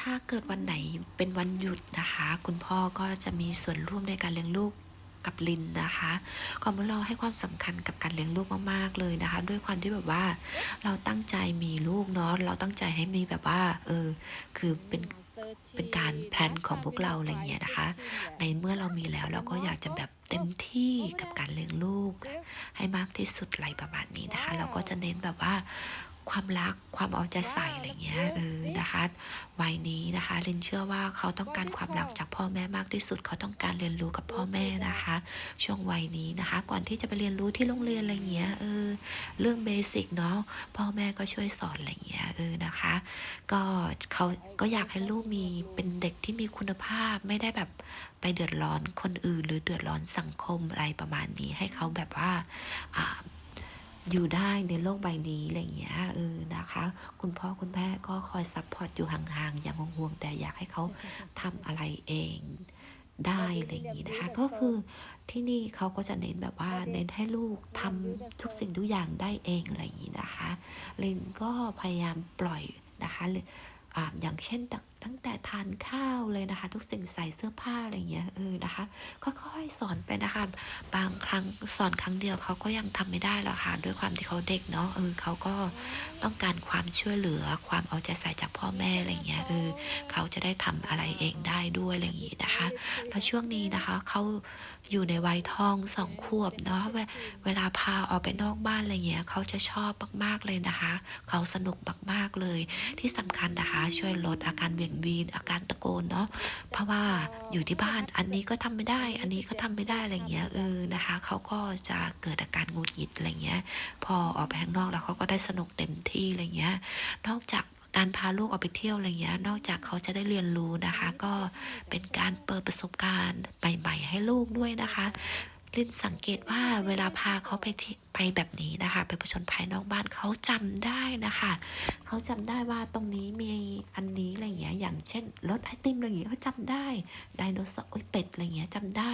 ถ้าเกิดวันไหนเป็นวันหยุดนะคะ คุณพ่อก็จะมีส่วนร่วมในการเลี้ยงลูกกับลินนะคะขอมเราให้ความสำคัญกับการเลี้ยงลูกมาก ๆ เลยนะคะ ด้วยความที่แบบว่าเราตั้งใจมีลูกเนาะเราตั้งใจให้มีแบบว่าเออคือเป็นเป็นการแพลนของพวกเราอะไรเงี้ยนะคะ ในเมื่อเรามีแล้วเราก็อยากจะแบบเต็มที่กับการเลี้ยงลูก ให้มากที่สุดอะไรประมาณนี้นะคะ เราก็จะเน้นแบบว่า ความรักความเอาใจใส่อะไรเงี้ยเออนะคะวัยนี้นะคะเรนเชื่อว่าเขาต้องการความรักจากพ่อแม่มากที่สุด เขาต้องการเรียนรู้กับพ่อแม่นะคะ ช่วงวัยนี้นะคะ ก่อนที่จะไปเรียนรู้ที่โรงเรียนอะไรเงี้ยเออเรื่องเบสิกเนาะพ่อแม่ก็ช่วยสอนอะไรเงี้ยเออนะคะ ก็เขาก็อยากให้ลูกมีเป็นเด็กที่มีคุณภาพไม่ได้แบบไปเดือดร้อนคนอื่น หรือเดือดร้อนสังคมอะไรประมาณนี้ ให้เขาแบบว่า อยู่ได้ในโลกใบนี้อะไรอย่างเงี้ยเออนะคะ คุณพ่อคุณแม่ก็คอยซัพพอร์ตอยู่ห่างๆอย่างห่วงๆแต่อยากให้เขาทำอะไรเองได้อะไรอย่างงี้นะคะก็คือที่นี่เขาก็จะเน้นแบบว่าเน้นให้ลูกทำทุกสิ่งทุกอย่างได้เองอะไรอย่างงี้นะคะเลนก็พยายามปล่อยนะคะอ่าอย่างเช่น ตั้งแต่ทานข้าวเลยนะคะ ทุกสิ่งใส่เสื้อผ้าอะไรเงี้ยเออนะคะค่อยๆสอนไปนะคะ บางครั้งสอนครั้งเดียวเขาก็ยังทำไม่ได้หรอกค่ะด้วยความที่เขาเด็กเนาะเออเขาก็ต้องการความช่วยเหลือความเอาใจใส่จากพ่อแม่อะไรเงี้ยเออเขาจะได้ทำอะไรเองได้ด้วยอะไรอย่างงี้นะคะ แล้วช่วงนี้นะคะเขาอยู่ในวัยทองสองขวบเนาะเวลาพาออกไปนอกบ้านอะไรเงี้ยเขาจะชอบมากๆเลยนะคะ เขาสนุกมากๆเลยที่สำคัญนะคะ ช่วยลดอาการเบี่ยงวีนอาการตะโกนเนาะเพราะว่าอยู่ที่บ้านอันนี้ก็ทำไม่ได้ อันนี้ก็ทำไม่ได้อะไรเงี้ยเออนะคะเขาก็จะเกิดอาการงุดหงิดอะไรเงี้ย พอออกไปข้างนอกแล้วเขาก็ได้สนุกเต็มที่อะไรเงี้ย นอกจากการพาลูกออกไปเที่ยวอะไรเงี้ย นอกจากเขาจะได้เรียนรู้นะคะ ก็เป็นการเปิดประสบการณ์ใหม่ๆให้ลูกด้วยนะคะ ลินสังเกตว่าเวลาพาเขาไปไปแบบนี้นะคะ ไปผชนภายนอกบ้านเขาจำได้นะคะ เขาจำได้ว่าตรงนี้มีอันนี้อะไรเงี้ยอย่างเช่นรถไอติมอะไรเงี้ยเขาจำได้ไดโนเสาร์โอ้ยเป็ดอะไรเงี้ยจำได้